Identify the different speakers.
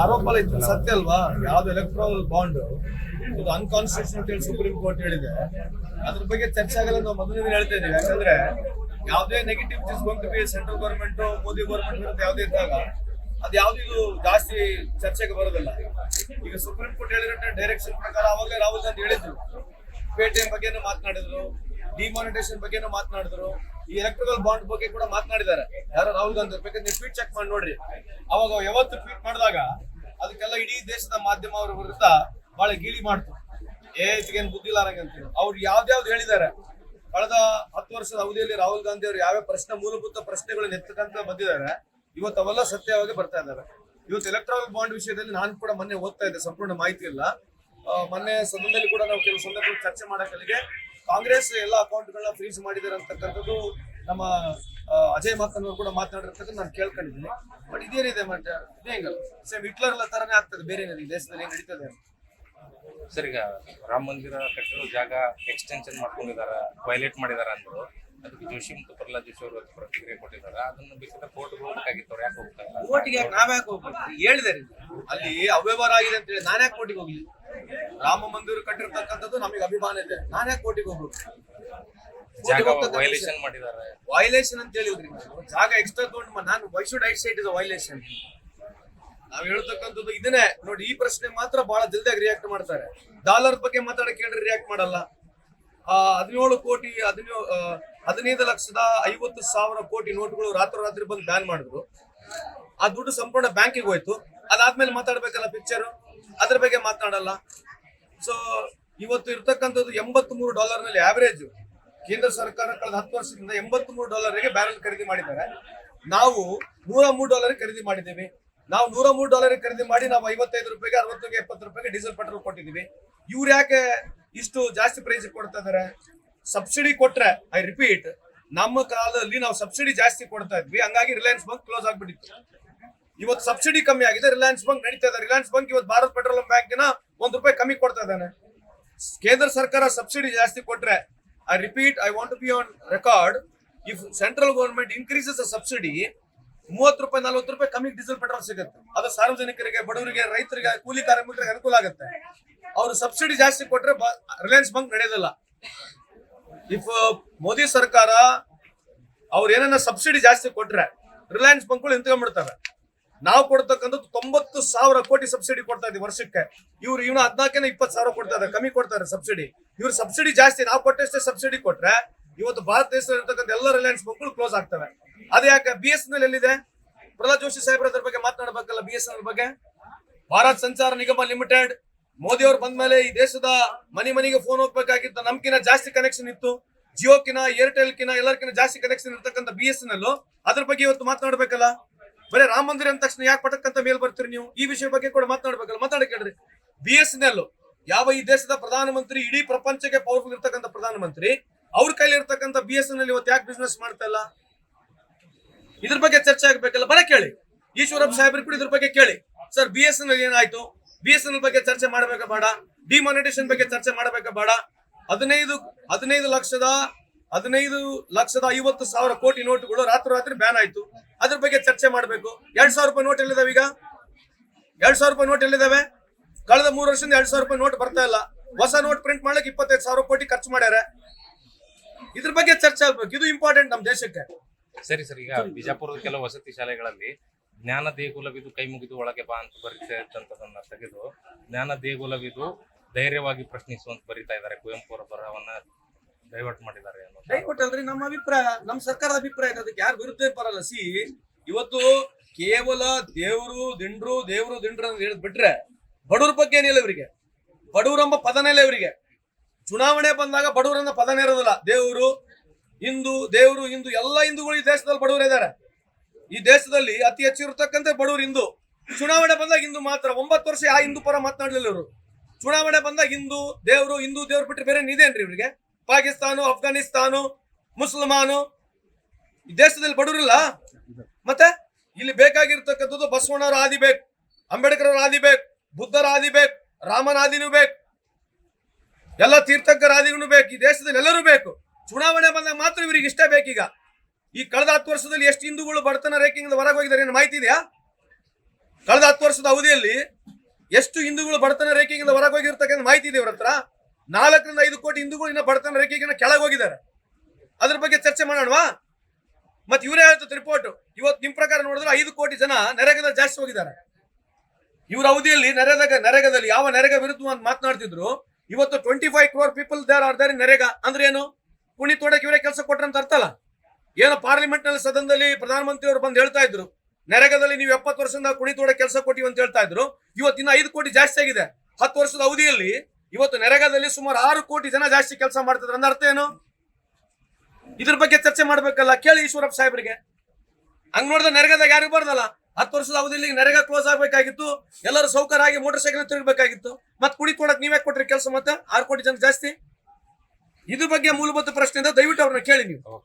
Speaker 1: ಆರೋಪ
Speaker 2: ಸತ್ಯ ಅಲ್ವಾ? ಯಾವ್ದು ಎಲೆಕ್ಟ್ರಲ್ ಬಾಂಡ್ ಇದು ಅನ್ಕಾನ್ಸ್ಟಿಟ್ಯೂಷನ್ ಹೇಳಿ ಸುಪ್ರೀಂ ಕೋರ್ಟ್ ಹೇಳಿದೆ. ಅದ್ರ ಬಗ್ಗೆ ಚರ್ಚೆ ಆಗಲ್ಲ ನಾವು ಮೊದಲಿಂದ ಹೇಳ್ತಾ ಇದೀವಿ ಯಾಕಂದ್ರೆ ಯಾವುದೇ negative going central government Modi government ಅಂತ ಯಾವುದೇ ಇದ್ದಾಗ ಅದು ಯಾವ್ದು ಜಾಸ್ತಿ ಚರ್ಚೆಗೆ ಬರೋದಿಲ್ಲ. ಈಗ ಸುಪ್ರೀಂ ಕೋರ್ಟ್ ಹೇಳಿರೋ ಡೈರೆಕ್ಷನ್ ಪ್ರಕಾರ ಅವಾಗಲೇ ರಾಹುಲ್ ಗಾಂಧಿ ಹೇಳಿದ್ರು. ಪೇಟಿಎಂ ಬಗ್ಗೆನೂ ಮಾತನಾಡಿದ್ರು. ಡಿಮಾನಿಟೇಷನ್ ಬಗ್ಗೆನೂ ಮಾತನಾಡಿದ್ರು. ಈ ಎಲೆಕ್ಟ್ರಿಕಲ್ ಬಾಂಡ್ ಬಗ್ಗೆ ಕೂಡ ಮಾತನಾಡಿದ್ದಾರೆ. ಯಾರು ರಾಹುಲ್ ಗಾಂಧಿ. ಬೇಕಾದ್ರೆ ನೀವು ಟ್ವೀಟ್ ಚೆಕ್ ಮಾಡಿ ನೋಡ್ರಿ. ಅವಾಗ ಯಾವತ್ತು ಟ್ವೀಟ್ ಮಾಡಿದಾಗ ಅದಕ್ಕೆಲ್ಲ ಇಡೀ ದೇಶದ ಮಾಧ್ಯಮ ಅವ್ರ ವಿರುದ್ಧ ಬಹಳ ಗೀಳಿ ಮಾಡ್ತು. ಏ ಇದಕ್ಕೇನ್ ಬುದ್ಧಿ ಅಂತ ಅವ್ರು ಯಾವ್ದ್ಯಾವ್ದು ಹೇಳಿದ್ದಾರೆ. ಕಳೆದ ಹತ್ತು ವರ್ಷದ ಅವಧಿಯಲ್ಲಿ ರಾಹುಲ್ ಗಾಂಧಿ ಅವರು ಯಾವ್ಯಾವ ಪ್ರಶ್ನೆ, ಮೂಲಭೂತ ಪ್ರಶ್ನೆಗಳನ್ನ ಎತ್ತಕಂತ ಬಂದಿದ್ದಾರೆ, ಇವತ್ತು ಅವೆಲ್ಲ ಸತ್ಯವಾಗಿ ಬರ್ತಾ ಇದ್ದಾರೆ ಇವತ್ತು ಎಲೆಕ್ಟ್ರಾನಿಕ್ ಬಾಂಡ್ ವಿಷಯದಲ್ಲಿ ನಾನು ಕೂಡ ಮೊನ್ನೆ ಓದ್ತಾ ಇದ್ದೆ, ಸಂಪೂರ್ಣ ಮಾಹಿತಿ ಇಲ್ಲ. ಮೊನ್ನೆ ಸದನದಲ್ಲಿ ಕೂಡ ನಾವು ಕೆಲವು ಸಂದರ್ಭದಲ್ಲಿ ಚರ್ಚೆ ಮಾಡಕ್ಕಲ್ಲಿಗೆ ಕಾಂಗ್ರೆಸ್ ಎಲ್ಲ ಅಕೌಂಟ್ಗಳನ್ನ ಫ್ರೀಸ್ ಮಾಡಿದ್ದಾರೆ ಅಂತಕ್ಕಂಥದ್ದು ನಮ್ಮ ಅಜಯ್ ಮಾತನವರು ಅವರು ಕೂಡ ಮಾತನಾಡಿರ್ತಕ್ಕಂಥ ನಾನು ಕೇಳ್ಕೊಂಡಿದ್ದೀನಿ. ಬಟ್ ಇದೇನಿದೆ ಮತ್ತೆ ಇದೇ ಹೆಂಗಲ್ಲ? ಸೇಮ್ ಹಿಟ್ಲರ್ ಎಲ್ಲ ತರನೇ ಆಗ್ತದೆ ಬೇರೆ ಏನಿದೆ ದೇಶದಲ್ಲಿ ಏನ್ ನಡೀತದೆ.
Speaker 1: ಸರ್ ಈಗ ರಾಮ ಮಂದಿರ ಕಟ್ಟಿರೋ ಜಾಗ ಎಕ್ಸ್ಟೆನ್ಷನ್ ಮಾಡ್ಕೊಂಡಿದ್ದಾರೆ ವೈಲೇಟ್ ಮಾಡಿದ್ದಾರೆ ಅಂದ್ರು ಅದಕ್ಕೆ ಜೋಶಿ ಮತ್ತು ಪ್ರಹ್ಲಾದ್ ಜೋಶಿ ಅವರು ಪ್ರತಿಕ್ರಿಯೆ ಕೊಟ್ಟಿದ್ದಾರೆ ಅದನ್ನ ಬೇಕಾದ್ರೆ ಕೋರ್ಟ್ ಹೋಗ್ಬೇಕಾಗಿತ್ತು ಅವ್ರು ಯಾಕೆ ಹೋಗ್ತಾರೆ
Speaker 2: ಕೋರ್ಟ್ಗೆ ಯಾಕೆ ನಾವ್ಯಾಕೆ ಹೋಗ್ಬೇಕು? ಹೇಳಿದಾರೆ ಅಲ್ಲಿ ಅವ್ಯವಹಾರ ಆಗಿದೆ ಅಂತ ಹೇಳಿ ನಾನ್ಯಾಕೆ ಕೋರ್ಟಿಗೆ ಹೋಗ್ಲಿ? ರಾಮ ಮಂದಿರ ಕಟ್ಟಿರ್ತಕ್ಕಂಥದ್ದು ನಮಗೆ ಅಭಿಮಾನ ಇದೆ ನಾನು ಯಾಕೆ ಕೋರ್ಟಿಗೆ ಹೋಗ್ಬೇಕು?
Speaker 1: ಜಾಗ ವೈಲೇಷನ್ ಮಾಡಿದ್ದಾರೆ.
Speaker 2: ವೈಲೇಷನ್ ಅಂತ ಹೇಳಿದ್ರಿ ಜಾಗ ಎಕ್ಸ್ಟ್ರಾ ತಗೊಂಡು ನಾನು why should it site is violation ನಾವ್ ಹೇಳ್ತಕ್ಕಂಥದ್ದು ಇದನ್ನೇ. ನೋಡಿ ಈ ಪ್ರಶ್ನೆ ಮಾತ್ರ ಬಹಳ ಜಲ್ದಿಯಾಗಿ ರಿಯಾಕ್ಟ್ ಮಾಡ್ತಾರೆ. ಡಾಲರ್ ಬಗ್ಗೆ ಮಾತಾಡಕ್ಕೆ ಹೇಳ್ರಿ ರಿಯಾಕ್ಟ್ ಮಾಡಲ್ಲ. ಆ ಹದಿನೇಳು ಕೋಟಿ ಹದಿನೇಳು ಹದಿನೈದು ಲಕ್ಷದ ಐವತ್ತು ಸಾವಿರ ಕೋಟಿ ನೋಟ್ಗಳು ರಾತ್ರೋರಾತ್ರಿ ಬಂದು ಬ್ಯಾನ್ ಮಾಡಿದ್ರು. ಆ ದುಡ್ಡು ಸಂಪೂರ್ಣ ಬ್ಯಾಂಕಿಗೆ ಹೋಯ್ತು. ಅದಾದ್ಮೇಲೆ ಮಾತಾಡ್ಬೇಕಲ್ಲ ಪಿಕ್ಚರ್ ಅದ್ರ ಬಗ್ಗೆ ಮಾತನಾಡಲ್ಲ ಸೊ ಇವತ್ತು ಇರ್ತಕ್ಕಂಥದ್ದು ಎಂಬತ್ತ್ ಮೂರು ಡಾಲರ್ನಲ್ಲಿ ಆವರೇಜ್ ಕೇಂದ್ರ ಸರ್ಕಾರ ಕಳೆದ ಹತ್ತು ವರ್ಷದಿಂದ ಎಂಬತ್ತ್ ಮೂರು ಡಾಲರ್ಗೆ ಬ್ಯಾರೆಲ್ ಖರೀದಿ ಮಾಡಿದ್ದಾರೆ. ನಾವು ನೂರ ಮೂರು ಡಾಲರ್ ಖರೀದಿ ಮಾಡಿದ್ದೀವಿ. ನಾವು ನೂರ ಮೂರು ಡಾಲರ್ ಖರೀದಿ ಮಾಡಿ ನಾವು ಐವತ್ತೈದು ರೂಪಾಯಿಗೆ ಅರವತ್ತು ಎಪ್ಪತ್ತು ರೂಪಾಯಿಗೆ ಡೀಸೆಲ್ ಪೆಟ್ರೋಲ್ ಕೊಟ್ಟಿದ್ದೀವಿ. ಇವ್ರು ಯಾಕೆ ಇಷ್ಟು ಜಾಸ್ತಿ ಪ್ರೈಸ್ ಕೊಡ್ತಾ ಇದಾರೆ ಸಬ್ಸಿಡಿ ಕೊಟ್ರೆ ಐ ರಿಪೀಟ್ ನಮ್ಮ ಕಾಲದಲ್ಲಿ ನಾವು ಸಬ್ಸಿಡಿ ಜಾಸ್ತಿ ಕೊಡ್ತಾ ಇದ್ವಿ. ಹಂಗಾಗಿ ರಿಲಯನ್ಸ್ ಬಂಕ್ ಕ್ಲೋಸ್ ಆಗ್ಬಿಟ್ಟಿತ್ತು. ಇವತ್ತು ಸಬ್ಸಿಡಿ ಕಮ್ಮಿ ಆಗಿದೆ. ರಿಲಯನ್ಸ್ ಬಂಕ್ ನಡೀತಾ ಇದೆ. ರಿಲಯನ್ಸ್ ಬಂಕ್ ಇವತ್ತು ಭಾರತ್ ಪೆಟ್ರೋಲಿಯಂ ಬ್ಯಾಂಕಿನ ಒಂದ್ ರೂಪಾಯಿ ಕಮ್ಮಿ ಕೊಡ್ತಾ ಇದ್ದಾನೆ. ಕೇಂದ್ರ ಸರ್ಕಾರ ಸಬ್ಸಿಡಿ ಜಾಸ್ತಿ ಕೊಟ್ರೆ I repeat I be on record. Record if central increases the subsidy ಮೂವತ್ತು ರೂಪಾಯಿ, ನಲ್ವತ್ತು ರೂಪಾಯಿ ಕಮ್ಮಿ ಡೀಸೆಲ್ ಪೆಟ್ರೋಲ್ ಸಿಗುತ್ತೆ. ಅದು ಸಾರ್ವಜನಿಕರಿಗೆ, ಬಡವರಿಗೆ, ರೈತರಿಗೆ, ಕೂಲಿ ಕಾರ್ಮಿಕರಿಗೆ ಅನುಕೂಲ ಆಗುತ್ತೆ. ಅವರು ಸಬ್ಸಿಡಿ ಜಾಸ್ತಿ ಕೊಟ್ರೆ ರಿಲಯನ್ಸ್ ಬಂಕ್ ನಡೆಯೋದಿಲ್ಲ ಇಫ್ ಮೋದಿ ಸರ್ಕಾರ ಅವ್ರು ಏನನ್ನ ಸಬ್ಸಿಡಿ ಜಾಸ್ತಿ ಕೊಟ್ರೆ ರಿಲಯನ್ಸ್ ಬಂಕ್ಗಳು ನಿಂತ್ಕೊಂಡ್ಬಿಡ್ತವೆ ನಾವು ಕೊಡ್ತಕ್ಕಂಥದ್ದು ತೊಂಬತ್ತು ಸಾವಿರ ಕೋಟಿ ಸಬ್ಸಿಡಿ ಕೊಡ್ತಾ ಇದ್ದೀವಿ ವರ್ಷಕ್ಕೆ. ಇವ್ರು ಇವನು ಹದಿನಾಲ್ಕನೇ ಇಪ್ಪತ್ತು ಸಾವಿರ ಕೊಡ್ತಾ ಇದ್ದಾರೆ, ಕಮ್ಮಿ ಕೊಡ್ತಾರೆ ಸಬ್ಸಿಡಿ. ಇವ್ರು ಸಬ್ಸಿಡಿ ಜಾಸ್ತಿ, ನಾವು ಕೊಟ್ಟಷ್ಟೇ ಸಬ್ಸಿಡಿ ಕೊಟ್ರೆ ಇವತ್ತು ಭಾರತ ದೇಶದಲ್ಲಿ ಇರ್ತಕ್ಕಂಥ ಎಲ್ಲ ರಿಲಯನ್ಸ್ ಬಂಕ್ಗಳು ಕ್ಲೋಸ್ ಆಗ್ತವೆ. ಅದೇ ಯಾಕೆ? ಬಿ ಎಸ್ ಎನ್ ಎಲ್ಲಿದೆ? ಪ್ರಹ್ಲಾದ್ ಜೋಶಿ ಸಾಹೇಬ್ರ ಅದ್ರ ಬಗ್ಗೆ ಮಾತನಾಡಬೇಕಲ್ಲ ಬಿ ಎಸ್ ಎನ್ ಎಲ್ ಬಗ್ಗೆ? ಭಾರತ್ ಸಂಚಾರ ನಿಗಮ ಲಿಮಿಟೆಡ್, ಮೋದಿ ಅವ್ರು ಬಂದ್ಮೇಲೆ ಈ ದೇಶದ ಮನೆ ಮನೆಗೆ ಫೋನ್ ಹೋಗ್ಬೇಕಾಗಿತ್ತು. ನಮ್ಕಿನ ಜಾಸ್ತಿ ಕನೆಕ್ಷನ್ ಇತ್ತು. ಜಿಯೋಕಿನ ಏರ್ಟೆಲ್ ಕಿನ ಎಲ್ಲರ್ಕಿನ ಜಾಸ್ತಿ ಕನೆಕ್ಷನ್ ಇರ್ತಕ್ಕಂಥ ಬಿ ಎಸ್ ಎನ್ ಎಲ್ ಅದ್ರ ಬಗ್ಗೆ ಇವತ್ತು ಮಾತನಾಡ್ಬೇಕಲ್ಲ? ಬರೀ ರಾಮ ಮಂದಿರ ಅಂದ ತಕ್ಷಣ ಯಾಕೆ ಪಟಕ್ಕಂತ ಮೇಲ್ ಬರ್ತೀರಿ ನೀವು? ಈ ವಿಷಯ ಬಗ್ಗೆ ಕೂಡ ಮಾತನಾಡ್ಬೇಕಲ್ಲ ಮಾತಾಡಕ್ಕೆ ಹೇಳ್ರಿ ಬಿ ಎಸ್ ಎನ್ ಎಲ್ ಯಾವ ಈ ದೇಶದ ಪ್ರಧಾನಮಂತ್ರಿ ಇಡೀ ಪ್ರಪಂಚಕ್ಕೆ ಪವರ್ಫುಲ್ ಇರ್ತಕ್ಕಂಥ ಪ್ರಧಾನಮಂತ್ರಿ ಅವ್ರ ಕೈಲಿ ಇರ್ತಕ್ಕಂಥ ಬಿ ಎಸ್ ಎನ್ ಎಲ್ ಇವತ್ತು ಯಾಕೆ ಬಿಸ್ನೆಸ್ ಮಾಡ್ತಾ ಇಲ್ಲ? ಇದ್ರ ಬಗ್ಗೆ ಚರ್ಚೆ ಆಗ್ಬೇಕಲ್ಲ ಬರ ಕೇಳಿ. ಈಶ್ವರಪ್ಪ ಸಾಹೇಬ್ರು ಕೂಡ ಇದ್ರ ಬಗ್ಗೆ ಕೇಳಿ. Sir B S N L ಏನಾಯ್ತು? ಬಿ ಎಸ್ ಎನ್ ಎಲ್ ಬಗ್ಗೆ ಚರ್ಚೆ ಮಾಡಬೇಕಾ ಬೇಡ? ಡಿಮಾನಿಟೇಷನ್ ಬಗ್ಗೆ ಚರ್ಚೆ ಮಾಡಬೇಕಾ ಬೇಡ? ಹದಿನೈದು ಹದಿನೈದು ಲಕ್ಷದ ಹದಿನೈದು ಲಕ್ಷದ ಐವತ್ತು ಸಾವಿರ ಕೋಟಿ ನೋಟುಗಳು ರಾತ್ರಿ ಬ್ಯಾನ್ ಆಯ್ತು. ಅದ್ರ ಬಗ್ಗೆ ಚರ್ಚೆ ಮಾಡಬೇಕು. ಎರಡ್ ಸಾವಿರ ರೂಪಾಯಿ ನೋಟ್ ಎಲ್ಲಿದಾವೆ ಈಗ? ಎರಡ್ ಸಾವಿರ ರೂಪಾಯಿ ನೋಟ್ ಎಲ್ಲಿದಾವೆ? ಕಳೆದ ಮೂರು ವರ್ಷದಿಂದ ಎರಡ್ ಸಾವಿರ ರೂಪಾಯಿ ನೋಟ್ ಬರ್ತಾ ಇಲ್ಲ. ಹೊಸ ನೋಟ್ ಪ್ರಿಂಟ್ ಮಾಡ್ಲಿಕ್ಕೆ ಇಪ್ಪತ್ತೈದು ಸಾವಿರ ಕೋಟಿ ಖರ್ಚು ಮಾಡ್ಯಾರ. ಇದ್ರ ಬಗ್ಗೆ ಚರ್ಚೆ ಆಗ್ಬೇಕು. ಇದು ಇಂಪಾರ್ಟೆಂಟ್ ನಮ್ಮ ದೇಶಕ್ಕೆ.
Speaker 1: ಸರಿ ಸರಿ. ಈಗ ಬಿಜಾಪುರದ ಕೆಲವು ವಸತಿ ಶಾಲೆಗಳಲ್ಲಿ ಜ್ಞಾನ ದೇಗುಲವಿದು ಕೈ ಮುಗಿದು ಒಳಗೆ ಬಾ ಅಂತ ಬರೀತಾ ಇದ್ದಂಥದನ್ನ ತೆಗೆದು ಜ್ಞಾನ ದೇಗುಲವಿದು ಧೈರ್ಯವಾಗಿ ಪ್ರಶ್ನಿಸುವಂತ ಬರಿತಾ ಇದ್ದಾರೆ. ಕುವೆಂಪು ಅವರ ಬರಹವನ್ನ ಡೈವರ್ಟ್ ಮಾಡಿದ್ದಾರೆ
Speaker 2: ಡೈವರ್ಟ್ ಅಲ್ರಿ ನಮ್ಮ ಅಭಿಪ್ರಾಯ, ನಮ್ಮ ಸರ್ಕಾರದ ಅಭಿಪ್ರಾಯ. ಅದಕ್ಕೆ ಯಾರು ವಿರುದ್ಧ ಬರಲ್ಲ ಸಿ, ಇವತ್ತು ಕೇವಲ ದೇವರು, ದಿಂಡ್ರು ದೇವರು, ದಿಂಡ್ರು ಅಂತ ಹೇಳಿದ್ ಬಿಟ್ರೆ ಬಡವ್ರ ಬಗ್ಗೆ ಏನಿಲ್ಲ ಇವರಿಗೆ. ಎಂಬ ಪದನೇ ಇಲ್ಲ ಇವರಿಗೆ. ಚುನಾವಣೆ ಬಂದಾಗ ಬಡವರನ್ನ ಪದನೇ ಇರೋದಿಲ್ಲ. ದೇವರು, ಹಿಂದೂ ದೇವರು, ಹಿಂದೂ, ಎಲ್ಲ ಹಿಂದೂಗಳು ಈ ದೇಶದಲ್ಲಿ ಬಡವರು ಇದ್ದಾರೆ. ಈ ದೇಶದಲ್ಲಿ ಅತಿ ಹೆಚ್ಚು ಇರತಕ್ಕಂಥ ಬಡವರು ಹಿಂದೂ. ಚುನಾವಣೆ ಬಂದಾಗ ಹಿಂದೂ ಮಾತ್ರ. ಒಂಬತ್ತು ವರ್ಷ ಆ ಹಿಂದೂ ಪರ ಮಾತನಾಡಲಿಲ್ಲ ಇವರು. ಚುನಾವಣೆ ಬಂದಾಗ ಹಿಂದೂ, ದೇವರು, ಹಿಂದೂ, ದೇವ್ರು ಬಿಟ್ಟರೆ ಬೇರೆ ನೀದೇನ್ರಿ ಇವರಿಗೆ? ಪಾಕಿಸ್ತಾನ, ಅಫ್ಘಾನಿಸ್ತಾನ, ಮುಸಲ್ಮಾನು ದೇಶದಲ್ಲಿ ಬಡವರಿಲ್ಲ. ಮತ್ತೆ ಇಲ್ಲಿ ಬೇಕಾಗಿರ್ತಕ್ಕಂಥದ್ದು ಬಸವಣ್ಣವ್ರ ಆದಿ ಬೇಕು ಅಂಬೇಡ್ಕರ್ ಆದಿ ಬೇಕು, ಬುದ್ಧರ ಆದಿ ಬೇಕು, ರಾಮನ ಆದಿನೂ ಬೇಕು, ಎಲ್ಲ ತೀರ್ಥಂಕರ ಆದಿಗೂ ಬೇಕು, ಈ ದೇಶದಲ್ಲಿ ಎಲ್ಲರೂ ಬೇಕು. ಚುನಾವಣೆ ಬಂದಾಗ ಮಾತ್ರ ಇವರಿಗೆ ಇಷ್ಟ ಬೇಕೀಗ. ಈ ಕಳೆದ ಹತ್ತು ವರ್ಷದಲ್ಲಿ ಎಷ್ಟು ಹಿಂದೂಗಳು ಬಡತನ ರೇಖೆಯಿಂದ ಹೊರಗೆ ಹೋಗಿದ್ದಾರೆ ಏನು ಮಾಹಿತಿ ಇದೆಯಾ? ಕಳೆದ ಹತ್ತು ವರ್ಷದ ಅವಧಿಯಲ್ಲಿ ಎಷ್ಟು ಹಿಂದೂಗಳು ಬಡತನ ರೇಖೆಯಿಂದ ಹೊರಗೆ ಹೋಗಿರ್ತಕ್ಕಂಥ ಮಾಹಿತಿ ಇದೆ ಇವ್ರ ಹತ್ರ? ನಾಲ್ಕರಿಂದ ಐದು ಕೋಟಿ ಹಿಂದೂಗಳು ಇನ್ನ ಬಡತನ ರೇಖೆಗೆ ಕೆಳಗೆ ಹೋಗಿದ್ದಾರೆ ಅದ್ರ ಬಗ್ಗೆ ಚರ್ಚೆ ಮಾಡೋಣವಾ? ಮತ್ತೆ ಇವರೇ ಹೇಳ್ತದೆ ರಿಪೋರ್ಟ್ ಇವತ್ತು ನಿಮ್ ಪ್ರಕಾರ ನೋಡಿದ್ರೆ ಐದು ಕೋಟಿ ಜನ ನೆರೆಗದ ಜಾಸ್ತಿ ಹೋಗಿದ್ದಾರೆ. ಇವ್ರ ಅವಧಿಯಲ್ಲಿ ನೆರೆದ ನೆರೆಗದಲ್ಲಿ ಯಾವ ನೆರೆಗ ವಿರುದ್ಧ ಅಂತ ಮಾತನಾಡ್ತಿದ್ರು. ಇವತ್ತು twenty five crore people there are there NREGA. ಅಂದ್ರೆ ಏನು? ಕುಣಿ ತೋಡಕ್ಕೆ ಇವರೇ ಕೆಲಸ ಕೊಟ್ರ ಅಂತ ಅರ್ಥ ಅಲ್ಲ? ಏನೋ ಪಾರ್ಲಿಮೆಂಟ್ನಲ್ಲಿ ಸದನದಲ್ಲಿ ಪ್ರಧಾನಮಂತ್ರಿ ಅವರು ಬಂದು ಹೇಳ್ತಾ ಇದ್ರು. ನರೇಗಾದಲ್ಲಿ ನೀವು ಎಪ್ಪತ್ತು ವರ್ಷದಿಂದ ಕುಣಿ ತೋಡ ಕೆಲಸ ಕೊಟ್ಟಿವಿ ಅಂತ ಹೇಳ್ತಾ ಇದ್ರು. ಇವತ್ತು ಇನ್ನ ಐದು ಕೋಟಿ ಜಾಸ್ತಿ ಆಗಿದೆ. ಹತ್ತು ವರ್ಷದ ಅವಧಿಯಲ್ಲಿ ಇವತ್ತು ನೆರೆಗಾದಲ್ಲಿ ಸುಮಾರು ಆರು ಕೋಟಿ ಜನ ಜಾಸ್ತಿ ಕೆಲಸ ಮಾಡ್ತಿದ್ರು. ಅಂದ್ರೆ ಅರ್ಥ ಏನು? ಇದ್ರ ಬಗ್ಗೆ ಚರ್ಚೆ ಮಾಡ್ಬೇಕಲ್ಲ, ಕೇಳಿ ಈಶ್ವರಪ್ಪ ಸಾಹೇಬ್ರಿಗೆ. ಹಂಗ್ ನೋಡಿದ್ರೆ ನೆರೆಗಾದಾಗ ಯಾರಿಗೂ ಬರ್ದಲ್ಲ. ಹತ್ತು ವರ್ಷದ ಅವಧಿಯಲ್ಲಿ ನರೇಗಾ ಕ್ಲೋಸ್ ಆಗ್ಬೇಕಾಗಿತ್ತು. ಎಲ್ಲರೂ ಸೌಕರ್ಯ ಆಗಿ ಮೋಟರ್ ಸೈಕಲ್ ತಿರುಗಬೇಕಾಗಿತ್ತು. ಮತ್ತೆ ಕುಡಿ ಕೊಡಕ್ ನೀವೇ ಕೊಟ್ರಿ ಕೆಲಸ ಮತ್ತೆ? ಆರು ಕೋಟಿ ಜನ ಜಾಸ್ತಿ? ಇದ್ರ ಬಗ್ಗೆ ಮೂಲಭೂತ ಪ್ರಶ್ನೆಯಿಂದ ದಯವಿಟ್ಟು ಅವ್ರನ್ನ ಕೇಳಿ ನೀವು.